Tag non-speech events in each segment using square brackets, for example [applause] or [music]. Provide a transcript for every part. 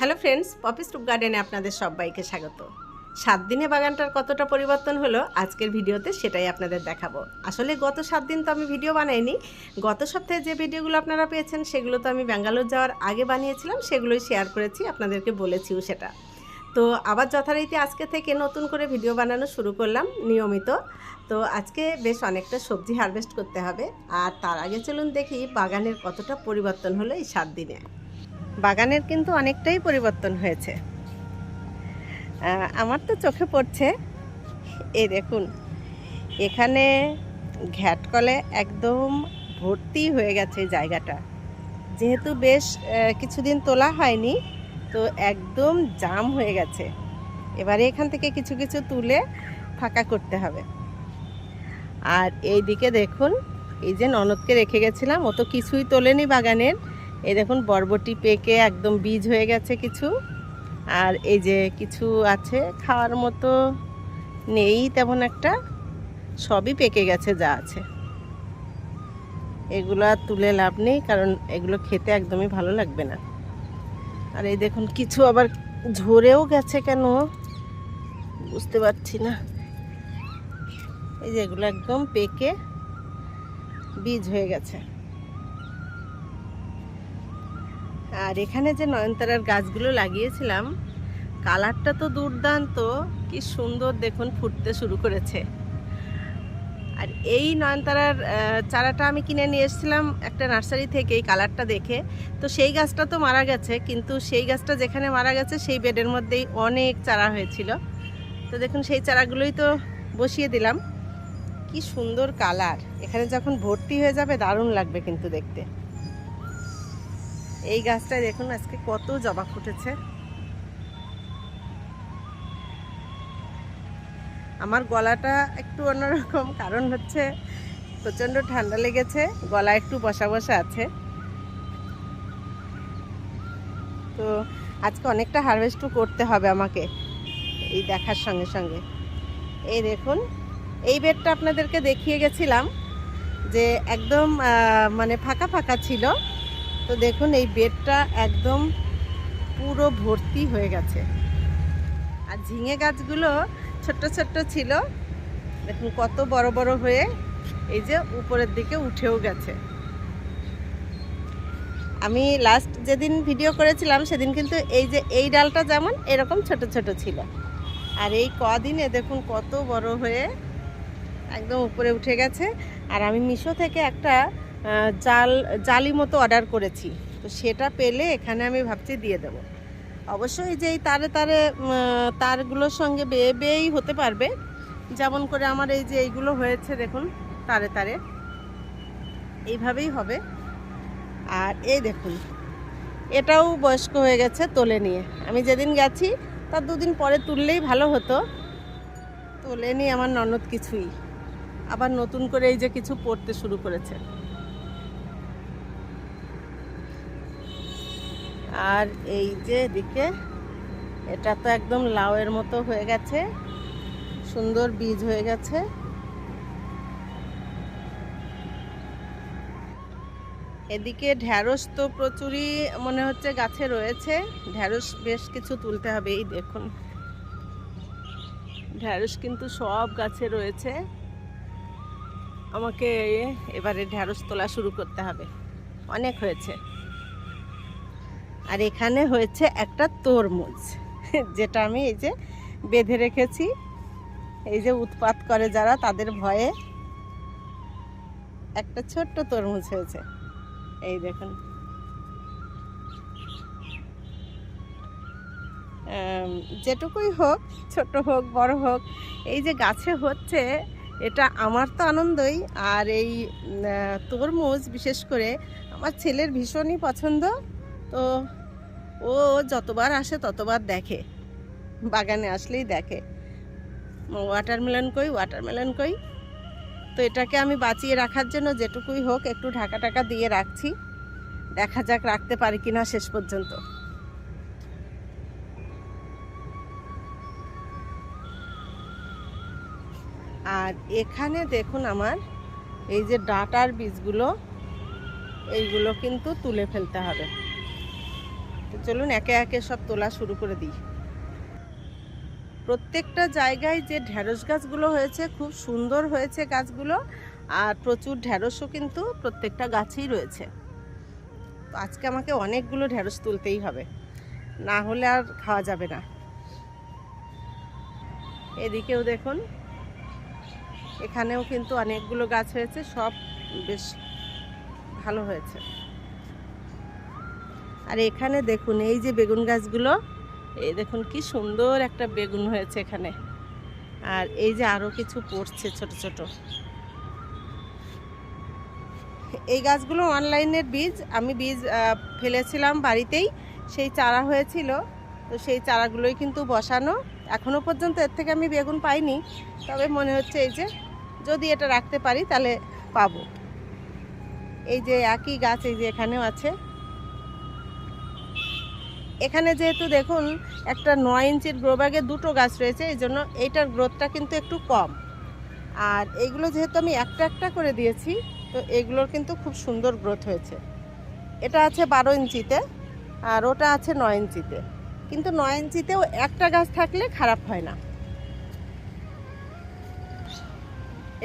Hello friends, poppy stoop গার্ডেনে আপনাদের সবাইকে স্বাগত। সাত দিনে বাগানটার কতটা পরিবর্তন হলো আজকের ভিডিওতে সেটাই আপনাদের দেখাবো। আসলে গত সাত দিন তো আমি ভিডিও বানাইনি। গত সপ্তাহে যে ভিডিওগুলো আপনারা পেয়েছেন সেগুলো তো আমি ব্যাঙ্গালোর যাওয়ার আগে বানিয়েছিলাম, সেগুলোই শেয়ার করেছি, আপনাদেরকে বলেছিও সেটা। তো আবার যথারীতি আজকে থেকে নতুন করে ভিডিও বানানো শুরু করলাম, নিয়মিত। তো আজকে বেশ অনেকটা সবজি হারভেস্ট করতে হবে, আর তার আগে চলুন দেখি বাগানের কতটা পরিবর্তন হলো এই সাত দিনে। বাগানের কিন্তু অনেকটাই পরিবর্তন হয়েছে। আমার তো চোখে পড়ছে। এই দেখুন, এখানে ঘ্যাটকলে একদম ভর্তি হয়ে গেছে জায়গাটা। যেহেতু বেশ কিছুদিন তোলা হয়নি, তো একদম জাম হয়ে গেছে। এবারে এখান থেকে কিছু কিছু তুলে ফাঁকা করতে হবে। আর এই দিকে দেখুন, এই যে ননদকে রেখে গেছিলাম, ও তো কিছুই তোলেনি বাগানের। এই দেখুন, বরবটি পেকে একদম বীজ হয়ে গেছে কিছু। আর এই যে কিছু আছে, খাওয়ার মতো নেই তেমন একটা, সবই পেকে গেছে যা আছে। এগুলো তুলে লাভ নেই, কারণ এগুলো খেতে একদমই ভালো লাগবে না। আর এই দেখুন, কিছু আবার ঝরেও গেছে কেন? বুঝতে পারছি না। এই যে এগুলো একদম পেকে বীজ হয়ে গেছে। আর এখানে যে নয়নতারার গাছগুলো লাগিয়েছিলাম, কালারটা তো দুর্দান্ত। কি সুন্দর দেখুন, ফুটতে শুরু করেছে। আর এই নয়নতারার চারাটা আমি কিনে নিয়ে এসেছিলাম একটা নার্সারি থেকে এই কালারটা দেখে। তো সেই গাছটা তো মারা গেছে, কিন্তু সেই গাছটা যেখানে মারা গেছে, সেই বেডের মধ্যেই অনেক চারা হয়েছিল। তো দেখুন, সেই চারাগুলোই তো বসিয়ে দিলাম। কি সুন্দর কালার। এখানে যখন ভর্তি হয়ে যাবে, দারুণ লাগবে কিন্তু দেখতে। এই গাছটায় দেখুন আজকে কত জবা ফুটেছে। আমার গলাটা একটু অন্যরকম, কারণ হচ্ছে প্রচণ্ড ঠান্ডা লেগেছে, গলা একটু বসা বসা আছে। তো আজকে অনেকটা হারভেস্টও করতে হবে আমাকে, এই দেখার সঙ্গে সঙ্গে। এই দেখুন, এই বেডটা আপনাদেরকে দেখিয়ে গেছিলাম যে একদম মানে ফাঁকা ফাঁকা ছিল। তো দেখুন, এই বেডটা একদম পুরো ভর্তি হয়ে গেছে। আর ঝিঙে গাছগুলো ছোট্ট ছোট্ট ছিল। দেখুন, কত বড় বড় হয়ে এই যে উপরের দিকে উঠেও গেছে। আমি লাস্ট যেদিন ভিডিও করেছিলাম, সেদিন কিন্তু এই যে এই ডালটা যেমন এরকম ছোট ছোট ছিল। আর এই কদিনে দেখুন, কত বড় হয়ে একদম উপরে উঠে গেছে। আর আমি মিশো থেকে একটা জাল, জালি মতো অর্ডার করেছি। তো সেটা পেলে এখানে আমি ভাবছি দিয়ে দেবো। অবশ্যই যে এই তারে তারে তারগুলোর সঙ্গে বেয়ে বেয়েই হতে পারবে। যেমন করে আমার এই যে এইগুলো হয়েছে, দেখুন, তারে তারে। এইভাবেই হবে। আর এই দেখুন, এটাও বয়স্ক হয়ে গেছে তোলে নিয়ে। আমি যেদিন গেছি, তার দুদিন পরে তুললেই ভালো হতো। তোলেনি আমার ননদ কিছুই। আবার নতুন করে এই যে কিছু পড়তে শুরু করেছে। আর এই যে এদিকে, এটা তো একদম লাউয়ের মতো হয়ে গেছে। সুন্দর বীজ হয়ে গেছে। এদিকে ঢ্যাঁড়স তো প্রচুরই মনে হচ্ছে গাছে রয়েছে। ঢ্যাঁড়স বেশ কিছু তুলতে হবে, এই দেখুন। ঢ্যাঁড়স কিন্তু সব গাছে রয়েছে। আমাকে এবারে ঢ্যাঁড়স তোলা শুরু করতে হবে। অনেক হয়েছে। আর এখানে হয়েছে একটা তরমুজ, [laughs] যেটা আমি এই যে বেঁধে রেখেছি। এই যে উৎপাত করে যারা, তাদের ভয়ে একটা ছোট্ট তরমুজ হয়েছে। এই দেখুন। যেটুকুই হোক, ছোট হোক, বড় হোক, এই যে গাছে হচ্ছে, এটা আমার তো আনন্দই। আর এই তরমুজ, বিশেষ করে আমার ছেলের ভীষণই পছন্দ। তো ও যতবার আসে ততবার দেখে। বাগানে আসলেই দেখে। ওয়াটারমেলন কই ওয়াটারমেলন কই? তো এটাকে আমি বাঁচিয়ে রাখার জন্য যেটুকুই হোক একটু ঢাকা টাকা দিয়ে রাখছি। দেখা যাক রাখতে পারি কিনা শেষ পর্যন্ত। আর এখানে দেখুন আমার এই যে ডাটার বীজগুলো, এইগুলো কিন্তু তুলে ফেলতে হবে। তো চলুন একে একে সব তোলা শুরু করে দিই। প্রত্যেকটা জায়গায় যে ঢ্যাঁড়স গাছগুলো হয়েছে, খুব সুন্দর হয়েছে গাছগুলো আর প্রচুর ঢ্যাঁড়সও কিন্তু প্রত্যেকটা গাছেই রয়েছে। তো আজকে আমাকে অনেকগুলো ঢ্যাঁড়স তুলতেই হবে, না হলে আর খাওয়া যাবে না। এদিকেও দেখুন, এখানেও কিন্তু অনেকগুলো গাছ হয়েছে, সব বেশ ভালো হয়েছে। আর এখানে দেখুন, এই যে বেগুন গাছগুলো, এই দেখুন কি সুন্দর একটা বেগুন হয়েছে এখানে। আর এই যে আরও কিছু পড়ছে ছোট ছোট। এই গাছগুলো অনলাইনের বীজ, আমি বীজ ফেলেছিলাম বাড়িতেই, সেই চারা হয়েছিল। তো সেই চারাগুলোই কিন্তু বসানো। এখনও পর্যন্ত এর থেকে আমি বেগুন পাইনি, তবে মনে হচ্ছে এই যে যদি এটা রাখতে পারি তাহলে পাবো। এই যে একই গাছ এই যে এখানেও আছে। এখানে যেহেতু দেখুন, একটা নয় ইঞ্চির গ্রো ব্যাগে দুটো গাছ রয়েছে, এই জন্য এইটার গ্রোথটা কিন্তু একটু কম। আর এইগুলো যেহেতু আমি একটা একটা করে দিয়েছি, তো এগুলোর কিন্তু খুব সুন্দর গ্রোথ হয়েছে। এটা আছে বারো ইঞ্চিতে, আর ওটা আছে নয় ইঞ্চিতে। কিন্তু নয় ইঞ্চিতেও একটা গাছ থাকলে খারাপ হয় না।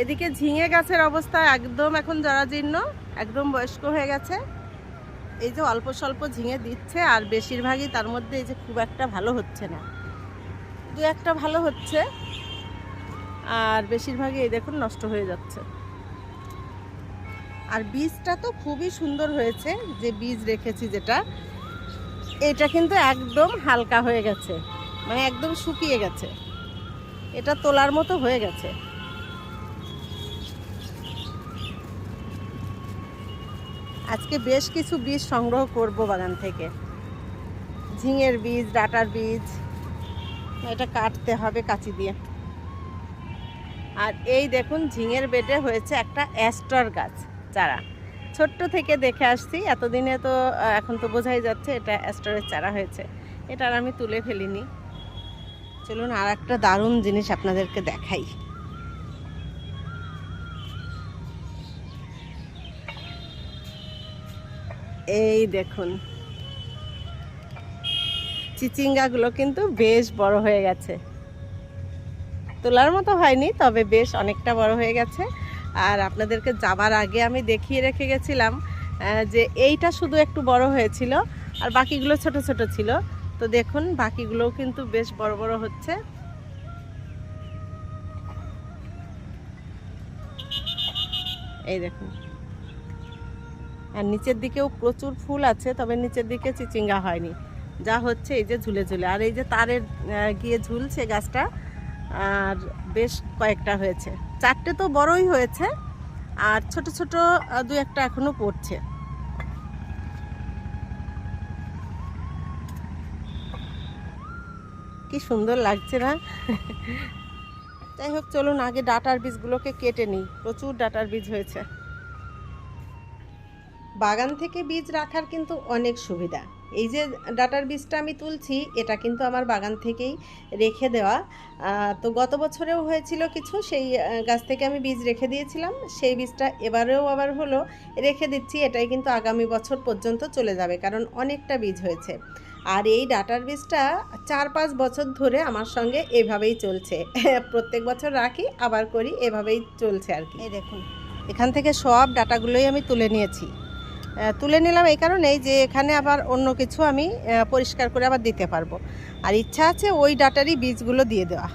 এদিকে ঝিঙে গাছের অবস্থা একদম এখন জরাজীর্ণ, একদম বয়স্ক হয়ে গেছে। এই যে অল্প স্বল্প ঝিঙে দিচ্ছে আর বেশিরভাগই তার মধ্যে এই যে খুব একটা ভালো হচ্ছে না। দু একটা ভালো হচ্ছে আর বেশিরভাগই এই দেখুন নষ্ট হয়ে যাচ্ছে। আর বীজটা তো খুবই সুন্দর হয়েছে, যে বীজ রেখেছি যেটা, এটা কিন্তু একদম হালকা হয়ে গেছে মানে একদম শুকিয়ে গেছে। এটা তোলার মতো হয়ে গেছে। আজকে বেশ কিছু বীজ সংগ্রহ করব বাগান থেকে। ঝিঙের বীজ, ডাটার বীজ, এটা কাটতে হবে কাঁচি দিয়ে। আর এই দেখুন, ঝিঙের বেডে হয়েছে একটা অ্যাস্টর গাছ, চারা। ছোট্ট থেকে দেখে আসছি, এতদিনে তো এখন তো বোঝাই যাচ্ছে এটা অ্যাস্টরের চারা হয়েছে। এটা আর আমি তুলে ফেলিনি। চলুন আর একটা দারুণ জিনিস আপনাদেরকে দেখাই। এই দেখুন। চিচিঙ্গাগুলো কিন্তু বেশ বড় হয়ে গেছে। তোলার মতো হয়নি, তবে বেশ অনেকটা বড় হয়ে গেছে। আর আপনাদেরকে যাবার আগে আমি দেখিয়ে রেখে গেছিলাম যে এইটা শুধু একটু বড় হয়েছিল, আর বাকিগুলো ছোট ছোট ছিল। তো দেখুন, বাকিগুলোও কিন্তু বেশ বড় বড় হচ্ছে। এই দেখুন। আর নিচের দিকেও প্রচুর ফুল আছে, তবে নিচের দিকে চিচিঙ্গা হয়নি। যা হচ্ছে এই যে ঝুলে ঝুলে। আর এই যে তারের গিয়ে ঝুলছে গাছটা, আর বেশ কয়েকটা হয়েছে। চারটে তো বড়ই হয়েছে, আর ছোট ছোট দু একটা এখনও পড়ছে। কি সুন্দর লাগছে না? যাই হোক, চলুন আগে ডাটার বীজগুলোকে কেটে নিই। প্রচুর ডাটার বীজ হয়েছে। বাগান থেকে বীজ রাখার কিন্তু অনেক সুবিধা। এই যে ডাটার বীজটা আমি তুলছি এটা কিন্তু আমার বাগান থেকেই রেখে দেওয়া। তো গত বছরেও হয়েছিল কিছু সেই গাছ থেকে আমি বীজ রেখে দিয়েছিলাম। সেই বীজটা এবারেও আবার হলো রেখে দিচ্ছি এটাই কিন্তু আগামী বছর পর্যন্ত চলে যাবে কারণ অনেকটা বীজ হয়েছে। আর এই ডাটার বীজটা চার পাঁচ বছর ধরে আমার সঙ্গে এভাবেই চলছে। [laughs] প্রত্যেক বছর রাখি আবার করি এভাবেই চলছে আর কি। এই দেখুন। এখান থেকে সব ডাটাগুলোই আমি তুলে নিয়েছি। তুলে নিলাম এই কারণেই যে এখানে আবার অন্য কিছু আমি পরিষ্কার করে আবার দিতে পারব। আর ইচ্ছা আছে ওই ডাটারই বীজগুলো দিয়ে দেওয়া।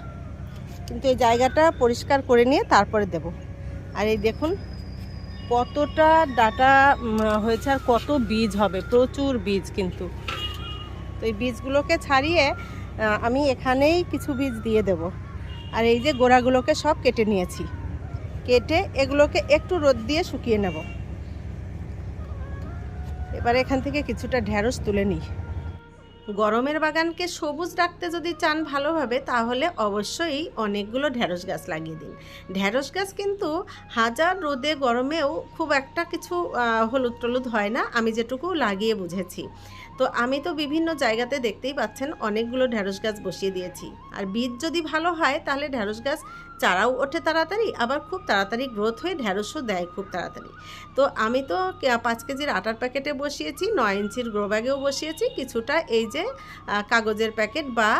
কিন্তু এই জায়গাটা পরিষ্কার করে নিয়ে তারপরে দেব। আর এই দেখুন, কতটা ডাটা হয়েছে আর কত বীজ হবে, প্রচুর বীজ কিন্তু। তো এই বীজগুলোকে ছাড়িয়ে আমি এখানেই কিছু বীজ দিয়ে দেব। আর এই যে গোড়াগুলোকে সব কেটে নিয়েছি। কেটে এগুলোকে একটু রোদ দিয়ে শুকিয়ে নেব। এবার এখান থেকে কিছুটা ঢ্যাঁড়স তুলে নিই। গরমের বাগানকে সবুজ রাখতে যদি চান ভালোভাবে, তাহলে অবশ্যই অনেকগুলো ঢ্যাঁড়স গাছ লাগিয়ে দিন। ঢ্যাঁড়স গাছ কিন্তু হাজার রোদে গরমেও খুব একটা কিছু হলুদ টলুদ হয় না, আমি যেটুকু লাগিয়ে বুঝেছি। তো আমি তো বিভিন্ন জায়গাতে দেখতেই পাচ্ছেন, অনেকগুলো ঢ্যাঁড়স গাছ বসিয়ে দিয়েছি। আর বীজ যদি ভালো হয়, তাহলে ঢ্যাঁড়স গাছ চারাও ওঠে তাড়াতাড়ি, আবার খুব তাড়াতাড়ি গ্রোথ হয়ে ঢ্যাঁড়সও দেয় খুব তাড়াতাড়ি। তো আমি তো পাঁচ কেজির আটার প্যাকেটে বসিয়েছি, নয় ইঞ্চির গ্রো ব্যাগেও বসিয়েছি, কিছুটা এই যে কাগজের প্যাকেট বা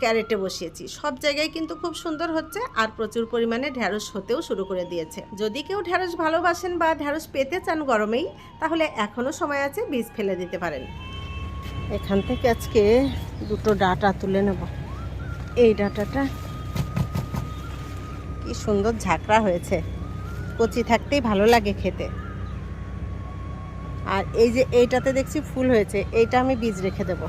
ক্যারেটে বসিয়েছি। সব জায়গায় কিন্তু খুব সুন্দর হচ্ছে আর প্রচুর পরিমাণে ঢ্যাঁড়স হতেও শুরু করে দিয়েছে। যদি কেউ ঢ্যাঁড়স ভালোবাসেন বা ঢ্যাঁড়স পেতে চান গরমেই, তাহলে এখনও সময় আছে বীজ ফেলে দিতে পারেন। এখান থেকে আজকে দুটো ডাটা তুলে নেব। এই ডাটাটা কি সুন্দর ঝাঁকড়া হয়েছে। কচি থাকতেই ভালো লাগে খেতে। আর এই যে এইটাতে দেখছি ফুল হয়েছে, এইটা আমি বীজ রেখে দেব।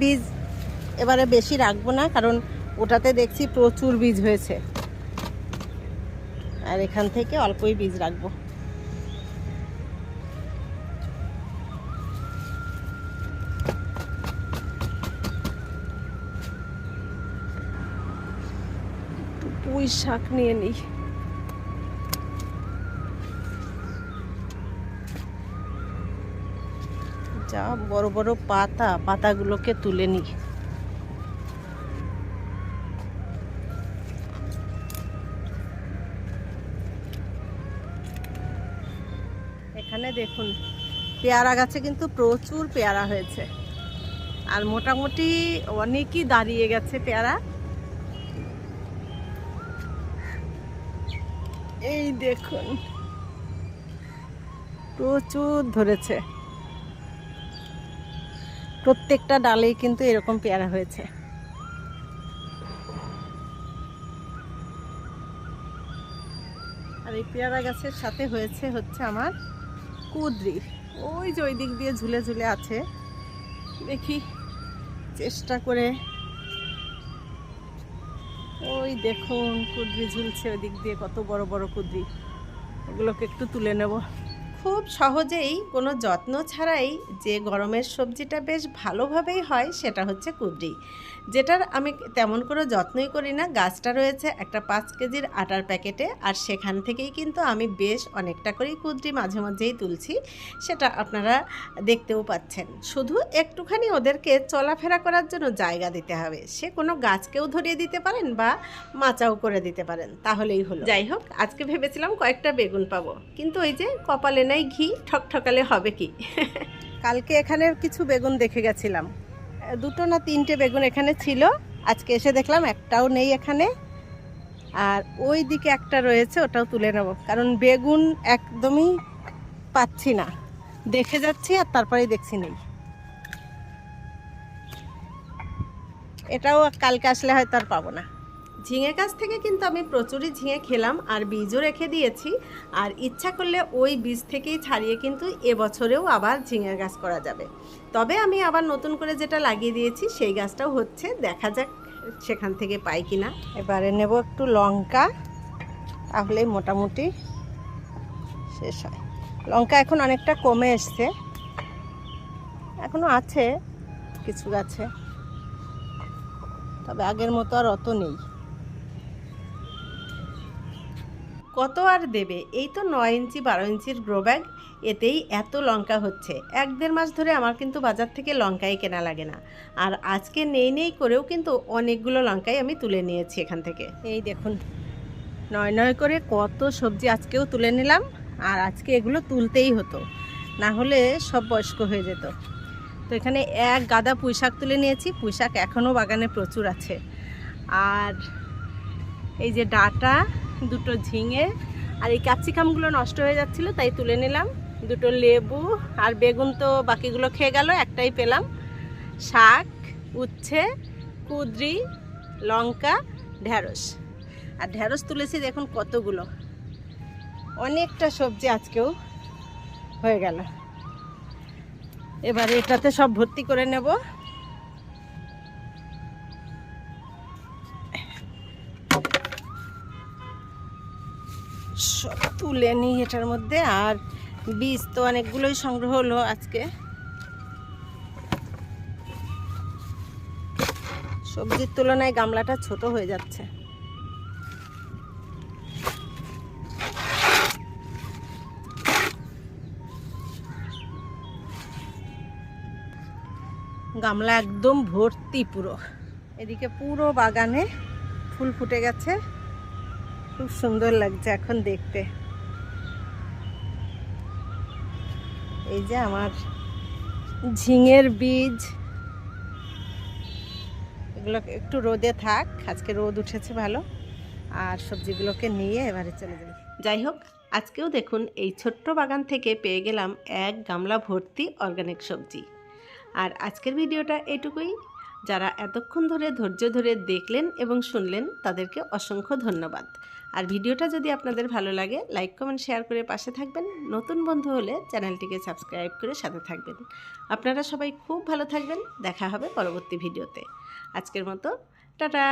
বীজ এবারে বেশি রাখব না, কারণ ওটাতে দেখছি প্রচুর বীজ হয়েছে। আর এখান থেকে অল্পই বীজ রাখব। পুঁই শাক নিয়ে নিই। যা বড় বড় পাতা, পাতাগুলোকে তুলে নিই। এখানে দেখুন, পেয়ারা গাছে কিন্তু প্রচুর পেয়ারা হয়েছে। আর মোটামুটি অনেকই দাঁড়িয়ে গেছে পেয়ারা। এই দেখুন। প্রচুর ধরেছে। প্রত্যেকটা ডালেই কিন্তু এরকম পেয়ারা হয়েছে। আর এই পেয়ারা গাছের সাথে হয়েছে হচ্ছে আমার কুদ্রি। ওই যে ওই দিক দিয়ে ঝুলে ঝুলে আছে। দেখি চেষ্টা করে ওই দেখুন, কুদ্রি ঝুলছে ওদিক দিক দিয়ে, কত বড় বড় কুদ্রি। এগুলোকে একটু তুলে নেব। খুব সহজেই কোনো যত্ন ছাড়াই যে গরমের সবজিটা বেশ ভালোভাবেই হয় সেটা হচ্ছে কুদ্রি। যেটার আমি তেমন কোনো যত্নই করি না। গাছটা রয়েছে একটা পাঁচ কেজির আটার প্যাকেটে আর সেখান থেকেই কিন্তু আমি বেশ অনেকটা করেই কুদ্রি মাঝে মাঝেই তুলছি। সেটা আপনারা দেখতেও পাচ্ছেন। শুধু একটুখানি ওদেরকে চলাফেরা করার জন্য জায়গা দিতে হবে। সে কোনো গাছকেও ধরিয়ে দিতে পারেন বা মাচাও করে দিতে পারেন। তাহলেই হলো। যাই হোক, আজকে ভেবেছিলাম কয়েকটা বেগুন পাবো। কিন্তু ওই যে কপালে নাই ঘি, ঠকঠকালে হবে কি? কালকে এখানে কিছু বেগুন দেখে গেছিলাম। দুটো না তিনটে বেগুন এখানে ছিল। আজকে এসে দেখলাম একটাও নেই এখানে। আর ওই দিকে একটা রয়েছে, ওটাও তুলে নেব। কারণ বেগুন একদমই পাচ্ছি না। দেখে যাচ্ছি আর তারপরেই দেখছি নেই। এটাও কালকে আসলে হয়তো আর পাবো না। ঝিঙে গাছ থেকে কিন্তু আমি প্রচুরই ঝিঙে খেলাম আর বীজও রেখে দিয়েছি। আর ইচ্ছা করলে ওই বীজ থেকেই ছাড়িয়ে কিন্তু এবছরেও আবার ঝিঙে গাছ করা যাবে। তবে আমি আবার নতুন করে যেটা লাগিয়ে দিয়েছি, সেই গাছটাও হচ্ছে। দেখা যাক সেখান থেকে পাই কিনা। এবারে নেব একটু লঙ্কা, তাহলে মোটামুটি শেষ হয়। লঙ্কা এখন অনেকটা কমে এসছে। এখনও আছে কিছু গাছে। তবে আগের মতো আর অত নেই। কত আর দেবে? এই তো নয় ইঞ্চি, বারো ইঞ্চির গ্রো ব্যাগ এতেই এত লঙ্কা হচ্ছে। এক দেড় মাস ধরে আমার কিন্তু বাজার থেকে লঙ্কাই কেনা লাগে না। আর আজকে নেই নেই করেও কিন্তু অনেকগুলো লঙ্কাই আমি তুলে নিয়েছি এখান থেকে। এই দেখুন, নয় নয় করে কত সবজি আজকেও তুলে নিলাম। আর আজকে এগুলো তুলতেই হতো। না হলে সব বয়স্ক হয়ে যেত। তো এখানে এক গাদা পুঁই শাক তুলে নিয়েছি। পুঁই শাক এখনও বাগানে প্রচুর আছে। আর এই যে ডাটা দুটো ঝিঙে আর এই ক্যাপসিকামগুলো নষ্ট হয়ে যাচ্ছিল, তাই তুলে নিলাম। দুটো লেবু আর বেগুন তো বাকিগুলো খেয়ে গেল, একটাই পেলাম। শাক, উচ্ছে, কুদ্রি, লঙ্কা ঢ্যাঁড়স আর ঢ্যাঁড়স তুলেছি দেখুন কতগুলো। অনেকটা সবজি আজকেও হয়ে গেল। এবারে এটাতে সব ভর্তি করে নেব। তুলে নিই এটার মধ্যে, আর বীজ তো অনেকগুলোই সংগ্রহ হলো আজকে। সবজির তুলনায় গামলাটা ছোট হয়ে যাচ্ছে। গামলা একদম ভর্তি পুরো। এদিকে পুরো বাগানে ফুল ফুটে গেছে। খুব সুন্দর লাগছে এখন দেখতে। এই যে আমার ঝিঙের বীজ। এগুলো একটু রোদে থাক, আজকে রোদ উঠেছে ভালো। আর সবজিগুলোকে নিয়ে এবারে চলে যাই। যাই হোক, আজকেও দেখুন এই ছোট্ট বাগান থেকে পেয়ে গেলাম এক গামলা ভর্তি অর্গানিক সবজি। আর আজকের ভিডিওটা এটুকুই। যারা এতক্ষণ ধরে ধৈর্য ধরে দেখলেন এবং শুনলেন, তাদেরকে অসংখ্য ধন্যবাদ। আর ভিডিওটা যদি আপনাদের ভালো লাগে, লাইক, কমেন্ট, শেয়ার করে পাশে থাকবেন। নতুন বন্ধু হলে চ্যানেলটিকে সাবস্ক্রাইব করে সাথে থাকবেন। আপনারা সবাই খুব ভালো থাকবেন। দেখা হবে পরবর্তী ভিডিওতে। আজকের মতো, টাটা!